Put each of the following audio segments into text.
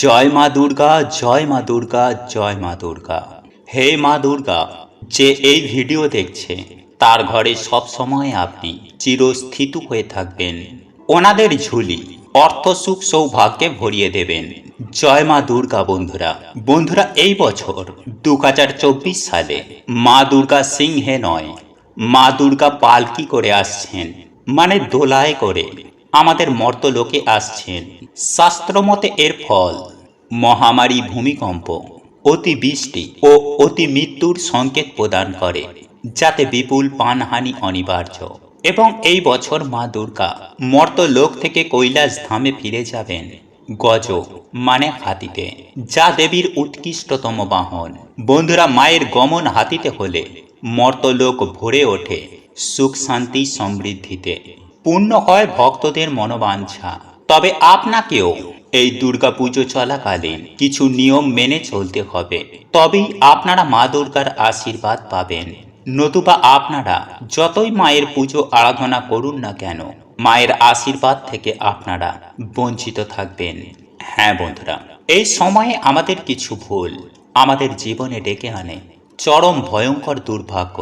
জয় মা দুর্গা, জয় মা দুর্গা, জয় মা দুর্গা। হে মা দুর্গা, যে এই ভিডিও দেখছে, তার ঘরে সব সময় আপনি চিরস্থিত হয়ে থাকবেন। ওনাদের ঝুলি অর্থ সুখ সৌভাগ্যে ভরিয়ে দেবেন। জয় মা দুর্গা বন্ধুরা। বন্ধুরা, এই বছর দু হাজার চব্বিশ সালে মা দুর্গা সিংহে নয়, মা দুর্গা পালকি করে আসছেন মানে দোলায় করে। আমাদের মর্তলোকে আসছেন। শাস্ত্রমতে এর ফল, মহামারী ভূমিকম্প অতি বৃষ্টি ও অতি মৃত্যুর সংকেত প্রদান করে, যাতে বিপুল পানহানি অনিবার্য। এবং এই বছর মা দুর্গা মর্তলোক থেকে কৈলাস ধামে ফিরে যাবেন, গজ মানে হাতিতে, যা দেবীর উৎকৃষ্টতম বাহন। বন্ধুরা, মায়ের গমন হাতিতে হলে মর্তলোক ভরে ওঠে সুখ শান্তি সমৃদ্ধিতে। পূর্ণ হয় ভক্তদের মনোবাঞ্ছা। তবে আপনাকেও এই দুর্গাপুজো চলাকালীন কিছু নিয়ম মেনে চলতে হবে। তবেই আপনারা মা দুর্গার আশীর্বাদ পাবেন। নতুবা আপনারা যতই মায়ের পুজো আরাধনা করুন না কেন, মায়ের আশীর্বাদ থেকে আপনারা বঞ্চিত থাকবেন। হ্যাঁ বন্ধুরা, এই সময়ে আমাদের কিছু ভুল আমাদের জীবনে ডেকে আনে। চরম ভয়ঙ্কর দুর্ভাগ্য,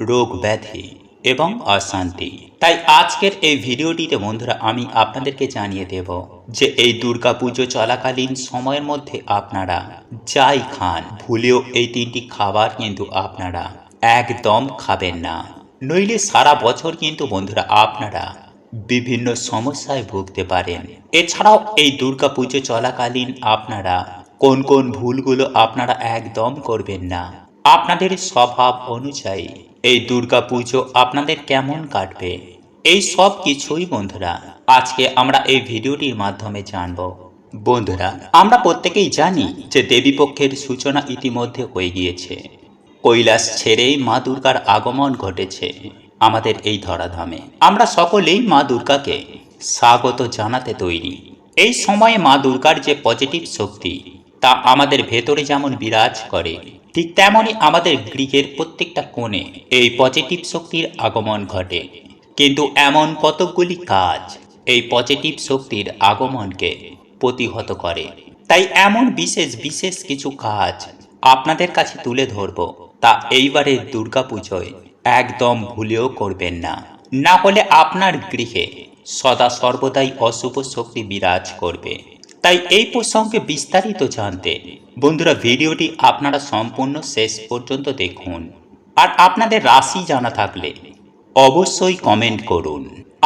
রোগ ব্যাধি এবং অশান্তি। তাই আজকের এই ভিডিওটিতে বন্ধুরা আমি আপনাদেরকে জানিয়ে দেব যে এই দুর্গা পুজো চলাকালীন সময়ের মধ্যে আপনারা যাই খান, ভুলেও এই তিনটি খাবার কিন্তু আপনারা একদম খাবেন না। নইলে সারা বছর কিন্তু বন্ধুরা আপনারা বিভিন্ন সমস্যায় ভুগতে পারেন। এছাড়াও এই দুর্গা পুজো চলাকালীন আপনারা কোন কোন ভুলগুলো আপনারা একদম করবেন না। আপনাদের স্বভাব অনুযায়ী এই দুর্গা পুজো আপনাদের কেমন কাটবে? এই সব কিছুই বন্ধুরা, আজকে আমরা এই ভিডিওটির মাধ্যমে জানব। বন্ধুরা, আমরা প্রত্যেকেই জানি যে দেবীপক্ষের সূচনা ইতিমধ্যে হয়ে গিয়েছে। কৈলাস ছেড়েই মা দুর্গার আগমন ঘটেছে আমাদের এই ধরাধামে। আমরা সকলেই মা দুর্গাকে স্বাগত জানাতে তৈরি। এই সময়ে মা দুর্গার যে পজিটিভ শক্তি, তা আমাদের ভেতরে যেমন বিরাজ করে ঠিক তেমনই আমাদের গৃহের প্রত্যেকটা কোণে এই পজিটিভ শক্তির আগমন ঘটে। কিন্তু এমন কতকগুলি কাজ এই পজিটিভ শক্তির আগমনকে প্রতিহত করে? তাই এমন বিশেষ বিশেষ কিছু কাজ আপনাদের কাছে তুলে ধরব, তা এইবারের দুর্গাপুজোয় একদম ভুলেও করবেন না। না হলে আপনার গৃহে সদা সর্বদাই অশুভ শক্তি বিরাজ করবে। তাই এই প্রসঙ্গে বিস্তারিত জানতে বন্ধুরা ভিডিওটি আপনারা সম্পূর্ণ শেষ পর্যন্ত দেখুন। আর আপনাদের রাশি জানা থাকলে অবশ্যই কমেন্ট করুন।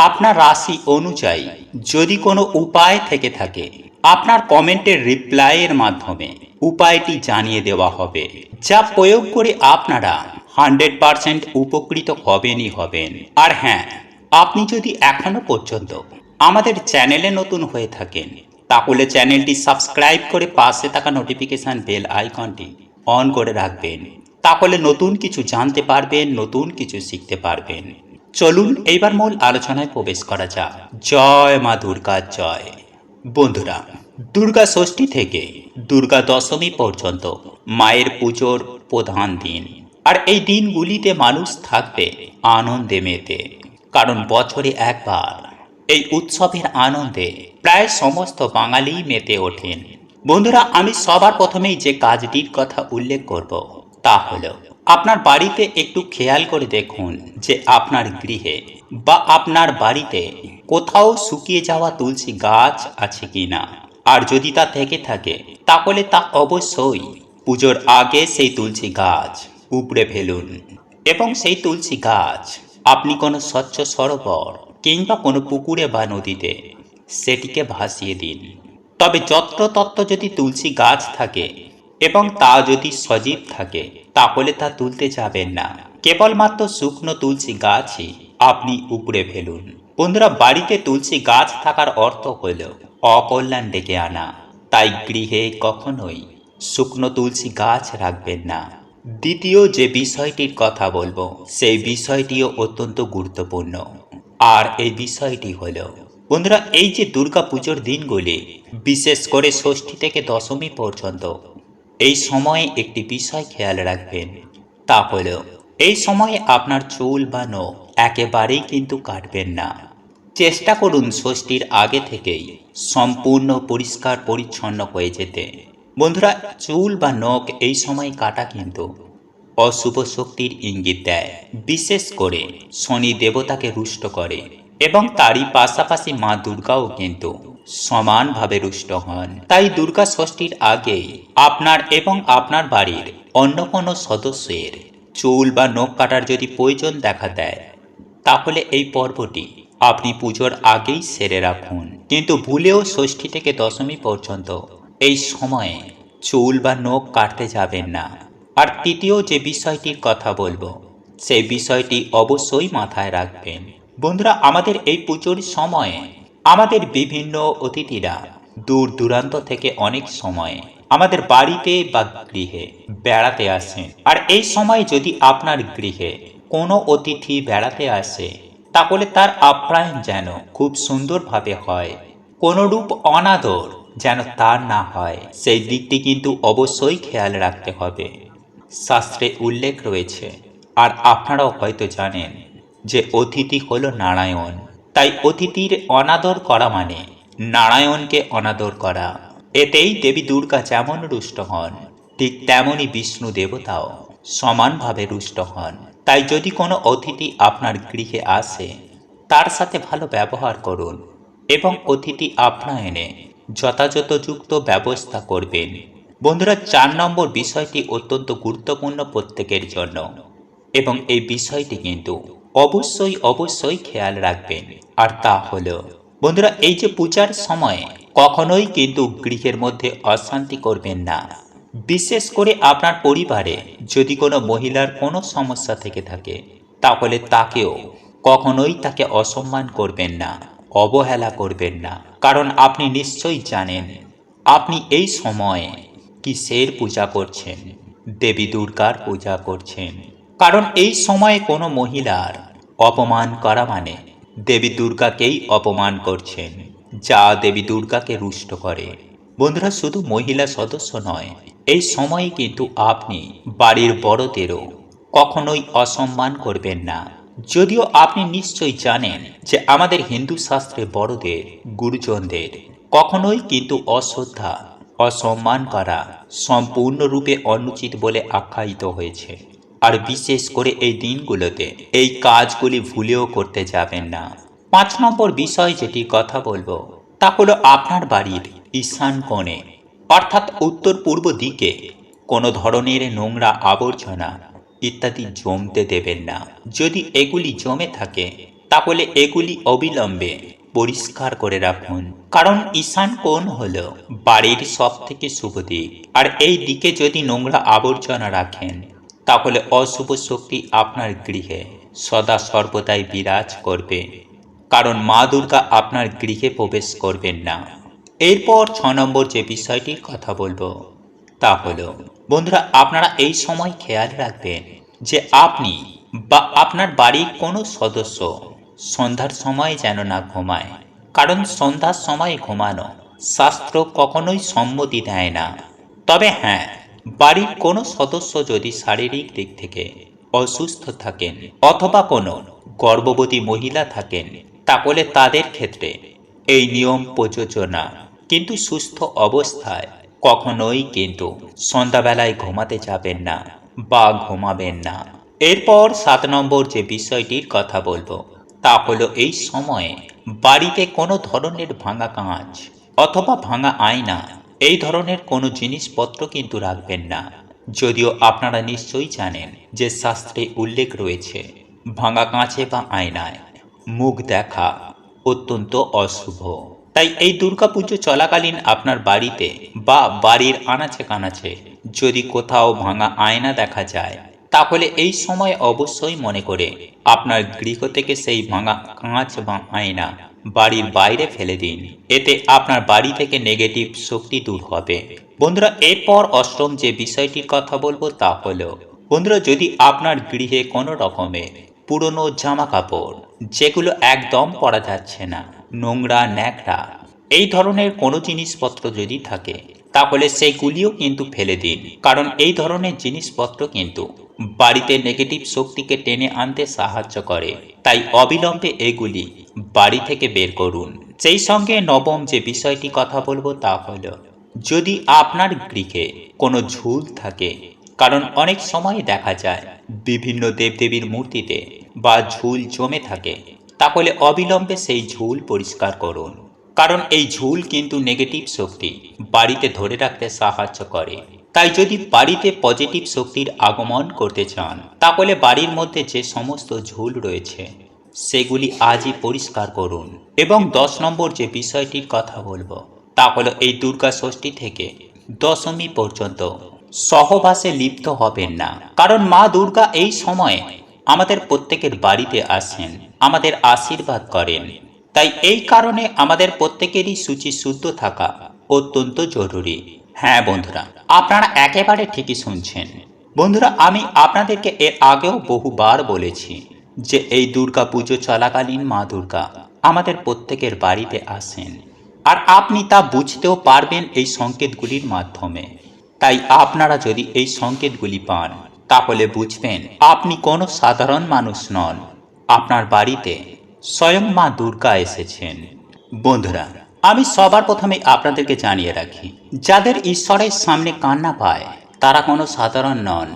আপনার রাশি অনুযায়ী যদি কোনো উপায় থেকে থাকে, আপনার কমেন্টের রিপ্লাইয়ের মাধ্যমে উপায়টি জানিয়ে দেওয়া হবে, যা প্রয়োগ করে আপনারা হান্ড্রেড পারসেন্ট উপকৃত হবেনই হবেন। আর হ্যাঁ আপনি যদি এখনও পর্যন্ত আমাদের চ্যানেলে নতুন হয়ে থাকেন তাহলে চ্যানেলটি সাবস্ক্রাইব করে পাশে থাকা নোটিফিকেশন বেল আইকনটি অন করে রাখবেন। তাহলে নতুন কিছু জানতে পারবেন, নতুন কিছু শিখতে পারবেন। চলুন এইবার মূল আলোচনায় প্রবেশ করা যাক। জয় মা দুর্গা, জয়। বন্ধুরা, দুর্গা ষষ্ঠী থেকে দুর্গা দশমী পর্যন্ত মায়ের পুজোর প্রধান দিন। আর এই দিনগুলিতে মানুষ থাকবে আনন্দে মেতে। কারণ বছরে একবার এই উৎসবের আনন্দে প্রায় সমস্ত বাঙালি মেতে ওঠেন। বন্ধুরা, আমি সবার প্রথমেই যে কাজটির কথা উল্লেখ করব, তা হলো, আপনার বাড়িতে একটু খেয়াল করে দেখুন যে আপনার গৃহে বা আপনার বাড়িতে কোথাও শুকিয়ে যাওয়া তুলসী গাছ আছে কিনা। আর যদি তা থেকে থাকে, তাহলে তা অবশ্যই পুজোর আগে সেই তুলসী গাছ উপড়ে ফেলুন। এবং সেই তুলসী গাছ, আপনি কোনো স্বচ্ছ সরোবর কিংবা কোনো পুকুরে বা নদীতে, সেটিকে ভাসিয়ে দিন। তবে যত্রতত্ত্ব যদি তুলসী গাছ থাকে এবং তা যদি সজীব থাকে, তাহলে তা তুলতে যাবেন না। কেবলমাত্র শুকনো তুলসী গাছই আপনি উপড়ে ফেলুন। বন্ধুরা, বাড়িতে তুলসী গাছ থাকার অর্থ হল অকল্যাণ ডেকে আনা। তাই গৃহে কখনোই শুকনো তুলসী গাছ রাখবেন না। দ্বিতীয় যে বিষয়টির কথা বলব, সেই বিষয়টিও অত্যন্ত গুরুত্বপূর্ণ। আর এই বিষয়টি হলো, বন্ধুরা, এই যে দুর্গা পুজোর দিনগুলি, বিশেষ করে ষষ্ঠী থেকে দশমী পর্যন্ত, এই সময়ে একটি বিষয় খেয়াল রাখবেন। তা হলো, এই সময়ে আপনার চুল বা নখ একেবারেই কিন্তু কাটবেন না। চেষ্টা করুন ষষ্ঠীর আগে থেকেই সম্পূর্ণ পরিষ্কার পরিচ্ছন্ন হয়ে যেতে। বন্ধুরা, চুল বা নখ এই সময় কাটা কিন্তু অশুভ শক্তির ইঙ্গিত দেয়। বিশেষ করে শনি দেবতাকে রুষ্ট করে এবং তারই পাশাপাশি মা দুর্গাও কিন্তু সমানভাবে রুষ্ট হন। তাই দুর্গা ষষ্ঠীর আগে আপনার এবং আপনার বাড়ির অন্য কোনো সদস্যের চুল বা নখ কাটার যদি প্রয়োজন দেখা দেয়, তাহলে এই পর্বটি আপনি পুজোর আগেই সেরে রাখুন। কিন্তু ভুলেও ষষ্ঠী থেকে দশমী পর্যন্ত এই সময়ে চুল বা নখ কাটতে যাবেন না। আর তৃতীয় যে বিষয়টির কথা বলব, সেই বিষয়টি অবশ্যই মাথায় রাখবেন। বন্ধুরা, আমাদের এই পুজোর সময়ে আমাদের বিভিন্ন অতিথিরা দূর দূরান্ত থেকে অনেক সময় আমাদের বাড়িতে বা গৃহে বেড়াতে আসেন। আর এই সময় যদি আপনার গৃহে কোনো অতিথি বেড়াতে আসে, তাহলে তার আপ্যায়ন যেন খুব সুন্দরভাবে হয়, কোনরূপ অনাদর যেন তার না হয়, সেই দিকটি কিন্তু অবশ্যই খেয়াল রাখতে হবে। শাস্ত্রে উল্লেখ রয়েছে, আর আপনারাও হয়তো জানেন যে অতিথি হল নারায়ণ। তাই অতিথির অনাদর করা মানে নারায়ণকে অনাদর করা। এতেই দেবী দুর্গা যেমন রুষ্ট হন, ঠিক তেমনই বিষ্ণু দেবতাও সমানভাবে রুষ্ট হন। তাই যদি কোনো অতিথি আপনার গৃহে আসে, তার সাথে ভালো ব্যবহার করুন এবং অতিথি আপ্যায়নে যথাযথযুক্ত ব্যবস্থা করবেন। বন্ধুরা, চার নম্বর বিষয়টি অত্যন্ত গুরুত্বপূর্ণ প্রত্যেকের জন্য এবং এই বিষয়টি কিন্তু অবশ্যই অবশ্যই খেয়াল রাখবেন। আর তা হলো, বন্ধুরা, এই যে পূজার সময় কখনোই কিন্তু গৃহের মধ্যে অশান্তি করবেন না। বিশেষ করে আপনার পরিবারে যদি কোনো মহিলার কোনো সমস্যা থেকে থাকে, তাহলে তাকেও কখনোই তাকে অসম্মান করবেন না, অবহেলা করবেন না। কারণ আপনি নিশ্চয়ই জানেন, আপনি এই সময়ে কিসের পূজা করছেন? দেবী দুর্গার পূজা করছেন। কারণ এই সময়ে কোনো মহিলার অপমান করা মানে দেবী দুর্গাকেই অপমান করছেন, যা দেবী দুর্গাকে রুষ্ট করে। বন্ধুরা, শুধু মহিলা সদস্য নয়, এই সময়ে কিন্তু আপনি বাড়ির বড়দেরও কখনোই অসম্মান করবেন না। যদিও আপনি নিশ্চয়ই জানেন যে আমাদের হিন্দু শাস্ত্রে বড়দের, গুরুজনদের কখনোই কিন্তু অশ্রদ্ধা অসম্মান করা সম্পূর্ণরূপে অনুচিত বলে আখ্যায়িত হয়েছে। আর বিশেষ করে এই দিনগুলোতে এই কাজগুলি ভুলেও করতে যাবেন না। পাঁচ নম্বর বিষয় যেটি কথা বলব, তা হলো আপনার বাড়ির ঈশান কোণে, অর্থাৎ উত্তর পূর্ব দিকে, কোনো ধরনের নোংরা আবর্জনা ইত্যাদি জমতে দেবেন না। যদি এগুলি জমে থাকে, তাহলে এগুলি অবিলম্বে পরিষ্কার করে রাখুন। কারণ ঈশান কোণ হল বাড়ির সব থেকে শুভ দিক। আর এই দিকে যদি নোংরা আবর্জনা রাখেন, তাহলে অশুভ শক্তি আপনার গৃহে সদা সর্বদাই বিরাজ করবে। কারণ মা দুর্গা আপনার গৃহে প্রবেশ করবেন না। এরপর ছ নম্বর যে বিষয়টির কথা বলব, তা হলো, বন্ধুরা, আপনারা এই সময় খেয়াল রাখবেন যে আপনি বা আপনার বাড়ির কোনো সদস্য সন্ধ্যার সময় যেন না ঘুমায়। কারণ সন্ধ্যার সময় ঘুমানো শাস্ত্র কখনোই সম্মতি দেয় না। তবে হ্যাঁ বাড়ির কোনো সদস্য যদি শারীরিক দিক থেকে অসুস্থ থাকেন অথবা কোনো গর্ভবতী মহিলা থাকেন, তাহলে তাদের ক্ষেত্রে এই নিয়ম প্রযোজ্য না। কিন্তু সুস্থ অবস্থায় কখনোই কিন্তু সন্ধ্যাবেলায় ঘুমাতে যাবেন না বা ঘুমাবেন না। এরপর সাত নম্বর যে বিষয়টির কথা বলব তা হলো এই সময়ে বাড়িতে কোনো ধরনের ভাঙা কাঁচ অথবা ভাঙা আয়না, এই ধরনের কোনো জিনিসপত্র কিন্তু রাখবেন না। যদিও আপনারা নিশ্চয়ই জানেন যে শাস্ত্রে উল্লেখ রয়েছে, ভাঙা কাঁচে বা আয়নায় মুখ দেখা অত্যন্ত অশুভ। তাই এই দুর্গাপুজো চলাকালীন আপনার বাড়িতে বা বাড়ির আনাচে কানাচে যদি কোথাও ভাঙা আয়না দেখা যায় তাহলে এই সময় অবশ্যই মনে করে, আপনার গৃহ থেকে সেই ভাঙা কাঁচ বা আয়না বাড়ির বাইরে ফেলে দিন। এতে আপনার বাড়ি থেকে নেগেটিভ শক্তি দূর হবে। বন্ধুরা, এরপর অষ্টম যে বিষয়টির কথা বলব তা হলো, বন্ধুরা, যদি আপনার গৃহে কোনো রকমের পুরনো জামা কাপড় যেগুলো একদম পরা যাচ্ছে না, নোংরা, ন্যাকড়া, এই ধরনের কোনো জিনিসপত্র যদি থাকে তাহলে সেগুলিও কিন্তু ফেলে দিন। কারণ এই ধরনের জিনিসপত্র কিন্তু বাড়িতে নেগেটিভ শক্তিকে টেনে আনতে সাহায্য করে। তাই অবিলম্বে এগুলি বাড়ি থেকে বের করুন। সেই সঙ্গে নবম যে বিষয়টি কথা বলব তা হল, যদি আপনার গৃহে কোনো ঝুল থাকে, কারণ অনেক সময় দেখা যায় বিভিন্ন দেবদেবীর মূর্তিতে বা ঝুল জমে থাকে, তাহলে অবিলম্বে সেই ঝুল পরিষ্কার করুন। কারণ এই ঝুল কিন্তু নেগেটিভ শক্তি। বাড়িতে ধরে রাখতে সাহায্য করে। তাই যদি বাড়িতে পজিটিভ শক্তির আগমন করতে চান, তাহলে বাড়ির মধ্যে যে সমস্ত ঝুল রয়েছে, সেগুলি আজই পরিষ্কার করুন। এবং দশ নম্বর যে বিষয়টির কথা বলব, তা হলো এই দুর্গা ষষ্ঠী থেকে দশমী পর্যন্ত সহবাসে লিপ্ত হবেন না। কারণ মা দুর্গা এই সময়ে আমাদের প্রত্যেকের বাড়িতে আসেন, আমাদের আশীর্বাদ করেন। তাই এই কারণে আমাদের প্রত্যেকেরই সূচি শুদ্ধ থাকা অত্যন্ত জরুরি। হ্যাঁ বন্ধুরা, আপনারা একেবারে ঠিকই শুনছেন। বন্ধুরা, আমি আপনাদেরকে এর আগেও বহুবার বলেছি যে এই দুর্গা পুজো চলাকালীন মা দুর্গা আমাদের প্রত্যেকের বাড়িতে আসেন আর আপনি তা বুঝতেও পারবেন এই সংকেতগুলির মাধ্যমে। তাই আপনারা যদি এই সংকেতগুলি পান, তাহলে বুঝবেন আপনি কোনো সাধারণ মানুষ নন। আপনার বাড়িতে স্বয়ং মা দুর্গা এসেছেন। বন্ধুরা, আমি সবার প্রথমে আপনাদেরকে জানিয়ে রাখি, যাদের ঈশ্বরের সামনে কান্না পায়, তারা কোনো সাধারণ নন।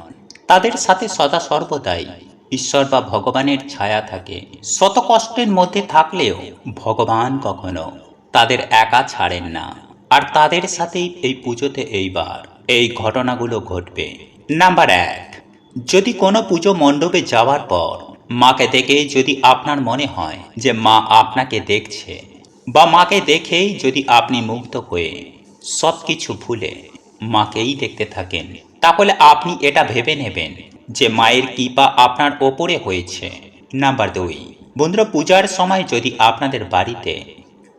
তাদের সাথে সদা সর্বদাই ঈশ্বর বা ভগবানের ছায়া থাকে। শত কষ্টের মধ্যে থাকলেও ভগবান কখনো তাদের একা ছাড়েন না। আর তাদের সাথেই এই পুজোতে এইবার এই ঘটনাগুলো ঘটবে। নাম্বার এক, যদি কোনো পুজো মণ্ডপে যাওয়ার পর মাকে দেখে যদি আপনার মনে হয় যে মা আপনাকে দেখছে বা মাকে দেখেই যদি আপনি মুগ্ধ হয়ে সব কিছু ভুলে মাকেই দেখতে থাকেন, তাহলে আপনি এটা ভেবে নেবেন যে মায়ের কৃপা আপনার ওপরে হয়েছে। নাম্বার দুই, বন্ধুরা, পূজার সময় যদি আপনাদের বাড়িতে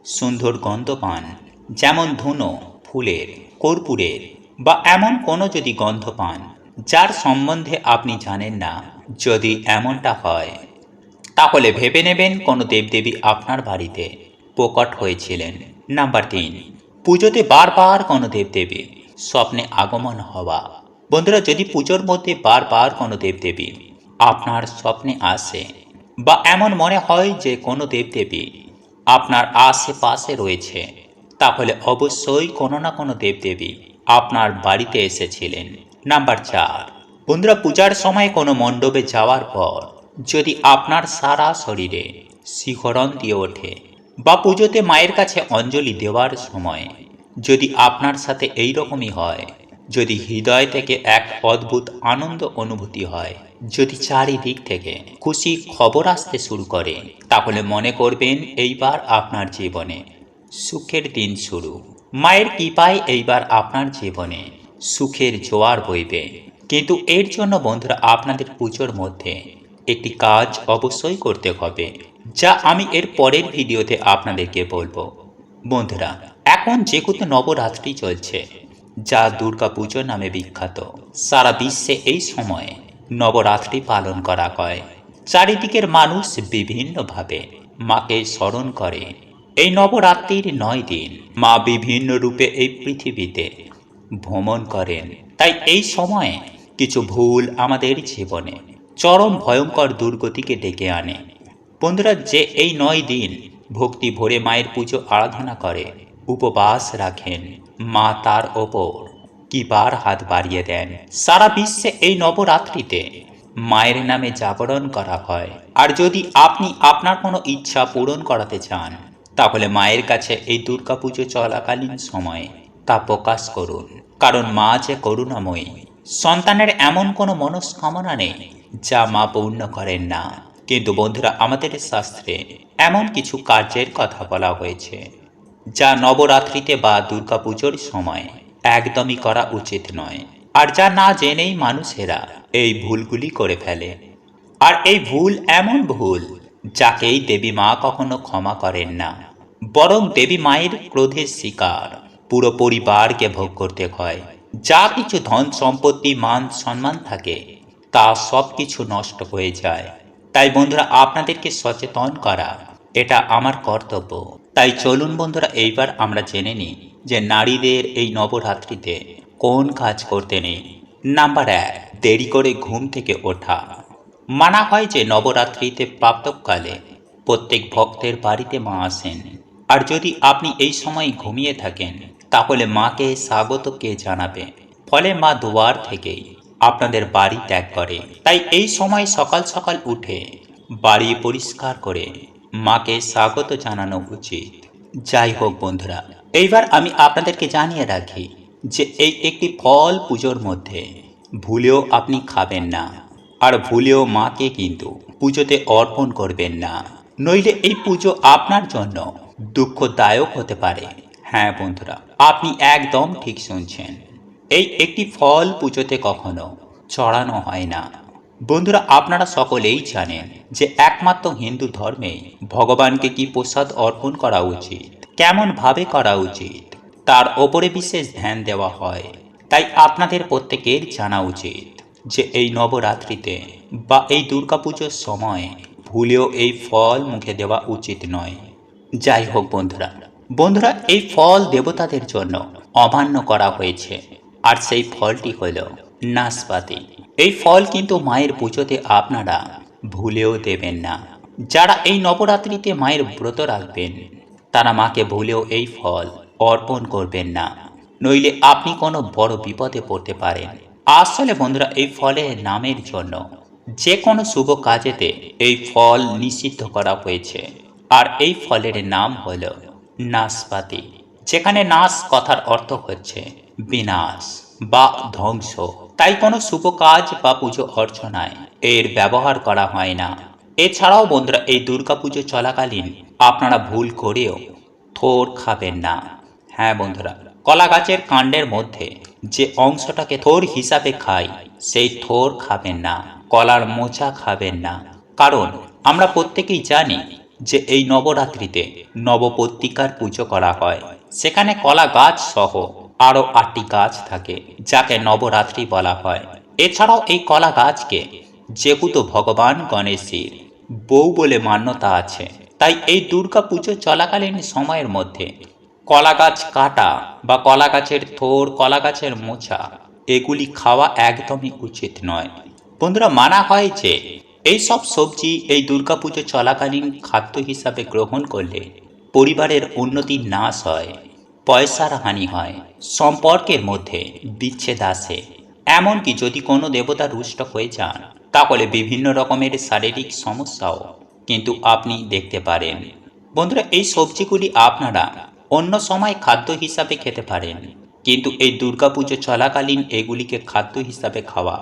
সুন্দর গন্ধ পান, যেমন ধুনো, ফুলের, কর্পূরের বা এমন কোনো যদি গন্ধ পান, যার সম্বন্ধে আপনি জানেন না যদি এমনটা হয়, তাহলে ভেবে নেবেন কোনো দেবদেবী আপনার বাড়িতে প্রকট হয়েছিলেন। নাম্বার তিন, পুজোতে বারবার কোনো দেবদেবী স্বপ্নে আগমন হওয়া। বন্ধুরা, যদি পুজোর মধ্যে বারবার কোনো দেবদেবী আপনার স্বপ্নে আসে বা এমন মনে হয় যে কোনো দেবদেবী আপনার আশেপাশে রয়েছে, তাহলে অবশ্যই কোনো না কোনো দেবদেবী আপনার বাড়িতে এসেছিলেন। নাম্বার চার বন্ধুরা, পূজার সময় কোনো মণ্ডপে যাওয়ার পর যদি আপনার সারা শরীরে শিহরণ দিয়ে ওঠে বা পুজোতে মায়ের কাছে অঞ্জলি দেওয়ার সময় যদি আপনার সাথে এই রকমই হয়, যদি হৃদয় থেকে এক অদ্ভুত আনন্দ অনুভূতি হয়, যদি চারিদিক থেকে খুশি খবর আসতে শুরু করে, তাহলে মনে করবেন এইবার আপনার জীবনে সুখের দিন শুরু। মায়ের কৃপায় এইবার আপনার জীবনে সুখের জোয়ার বইবে। কিন্তু এর জন্য বন্ধুরা আপনাদের পুজোর মধ্যে একটি কাজ অবশ্যই করতে হবে, যা আমি এর পরের ভিডিওতে আপনাদেরকে বলব। বন্ধুরা, এখন যেহেতু নবরাত্রি চলছে, যা দুর্গা পুজো নামে বিখ্যাত। সারা বিশ্বে এই সময়ে নবরাত্রি পালন করা হয়। চারিদিকের মানুষ বিভিন্নভাবে মাকে স্মরণ করে। এই নবরাত্রির নয় দিন মা বিভিন্ন রূপে এই পৃথিবীতে ভ্রমণ করেন। তাই এই সময়ে কিছু ভুল আমাদের জীবনে। চরম ভয়ঙ্কর দুর্গতিকে ডেকে আনে। বন্ধুরা, যে এই নয় দিন ভক্তি ভরে মায়ের পুজো আরাধনা করে, উপবাস রাখেন মা তার ওপর। কিবার হাত বাড়িয়ে দেন। সারা বিশ্বে এই নবরাত্রিতে মায়ের নামে জাগরণ করা হয়। আর যদি আপনি আপনার কোনো ইচ্ছা পূরণ করাতে চান, তাহলে মায়ের কাছে এই দুর্গাপুজো চলাকালীন সময়ে তা প্রকাশ করুন। কারণ মা যে করুণাময়ী সন্তানের এমন কোনো মনস্কামনা নেই যা মা পূর্ণ করেন না। কিন্তু বন্ধুরা, আমাদের শাস্ত্রে এমন কিছু কার্যের কথা বলা হয়েছে, যা নবরাত্রিতে বা দুর্গাপুজোর সময় একদমই করা উচিত নয়। আর যা না জেনেই মানুষেরা এই ভুলগুলি করে ফেলে। আর এই ভুল এমন ভুল যাকেই দেবী মা কখনো ক্ষমা করেন না, বরং দেবী মায়ের ক্রোধের শিকার পুরো পরিবারকে ভোগ করতে হয়। যা কিছু ধন সম্পত্তি, মান সম্মান থাকে, তা সব কিছু নষ্ট হয়ে যায়। তাই বন্ধুরা, আপনাদেরকে সচেতন করা, এটা আমার কর্তব্য। তাই চলুন বন্ধুরা, এইবার আমরা জেনে নিই যে নারীদের এই নবরাত্রিতে কোন কাজ করতে নেই। নাম্বার এক, দেরি করে ঘুম থেকে ওঠা। মানা হয় যে নবরাত্রিতে প্রাপ্তকালে প্রত্যেক ভক্তের বাড়িতে মা আসেন। আর যদি আপনি এই সময় ঘুমিয়ে থাকেন তাহলে মাকে স্বাগত কে জানাবে? ফলে মা দুয়ার থেকেই আপনাদের বাড়ি ত্যাগ করে। তাই এই সময় সকাল সকাল উঠে বাড়ি পরিষ্কার করে মাকে স্বাগত জানানো উচিত। যাই হোক বন্ধুরা, এইবার আমি আপনাদেরকে জানিয়ে রাখি যে এই একটি ফল পুজোর মধ্যে ভুলেও আপনি খাবেন না। আর ভুলেও মাকে কিন্তু পুজোতে অর্পণ করবেন না। নইলে এই পুজো আপনার জন্য দুঃখদায়ক হতে পারে। হ্যাঁ বন্ধুরা, আপনি একদম ঠিক শুনছেন। এই একটি ফল পুজোতে কখনো চড়ানো হয় না। বন্ধুরা, আপনারা সকলেই জানেন যে একমাত্র হিন্দু ধর্মে ভগবানকে কি প্রসাদ অর্পণ করা উচিত কেমন ভাবে করা উচিত, তার ওপরে বিশেষ ধ্যান দেওয়া হয়। তাই আপনাদের প্রত্যেকের জানা উচিত যে এই নবরাত্রিতে বা এই দুর্গাপুজোর সময় ভুলেও এই ফল মুখে দেওয়া উচিত নয়। যাই হোক বন্ধুরা বন্ধুরা, এই ফল দেবতাদের জন্য অমান্য করা হয়েছে। আর সেই ফলটি হল নাশপাতি। এই ফল কিন্তু মায়ের পুজোতে আপনারা ভুলেও দেবেন না। যারা এই নবরাত্রিতে মায়ের ব্রত রাখবেন, তারা মাকে ভুলেও এই ফল অর্পণ করবেন না। নইলে আপনি কোনো বড় বিপদে পড়তে পারেন। আসলে বন্ধুরা, এই ফলের নামের জন্য যে কোনো শুভ কাজেতে এই ফল নিষিদ্ধ করা হয়েছে। আর এই ফলের নাম হল নাশপাতি যেখানে নাশ কথার অর্থ হচ্ছে বিনাশ বা ধ্বংস। তাই কোনো শুভ কাজ বা পুজো অর্চনায় এর ব্যবহার করা হয় না। এছাড়াও বন্ধুরা, এই দুর্গাপুজো চলাকালীন আপনারা ভুল করেও থোর খাবেন না। হ্যাঁ বন্ধুরা, কলা গাছের কাণ্ডের মধ্যে যে অংশটাকে থোর হিসাবে খাই, সেই থোর খাবেন না, কলার মোচা খাবেন না। কারণ আমরা প্রত্যেকেই জানি যে এই নবরাত্রিতে নবপত্রিকার পুজো করা হয়। সেখানে কলা গাছ সহ আরও আটটি গাছ থাকে, যাকে নবরাত্রি বলা হয়। এছাড়াও এই কলা গাছকে যেহেতু ভগবান গণেশের বউ বলে মান্যতা আছে, তাই এই দুর্গা পুজো চলাকালীন সময়ের মধ্যে কলা গাছ কাটা বা কলা গাছের থোর, কলা গাছের মোছা, এগুলি খাওয়া একদমই উচিত নয়। বন্ধুরা, মানা হয় যে এই সব সবজি এই দুর্গাপুজো চলাকালীন খাদ্য হিসাবে গ্রহণ করলে পরিবারের উন্নতি নাশ হয়, পয়সার হানি হয়, সম্পর্কের মধ্যে বিচ্ছেদ আসে। এমনকি যদি কোনো দেবতা রুষ্ট হয়ে যান, তাহলে বিভিন্ন রকমের শারীরিক সমস্যাও কিন্তু আপনি দেখতে পারেন। বন্ধুরা, এই সবজিগুলি আপনারা অন্য সময় খাদ্য হিসাবে খেতে পারেন, কিন্তু এই দুর্গাপুজো চলাকালীন এগুলিকে খাদ্য হিসাবে খাওয়া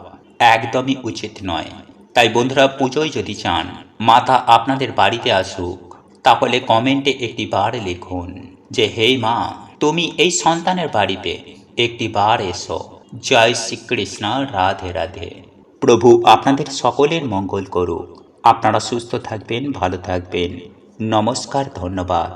একদমই উচিত নয়। তাই বন্ধুরা পুজোয় যদি চান, মাতা আপনাদের বাড়িতে আসুক, তাহলে কমেন্টে একটি বার লিখুন যে, হে মা, তুমি এই সন্তানের বাড়িতে একটি বার এসো। জয় শ্রীকৃষ্ণ, রাধে রাধে। প্রভু আপনাদের সকলের মঙ্গল করুক। আপনারা সুস্থ থাকবেন, ভালো থাকবেন। নমস্কার, ধন্যবাদ।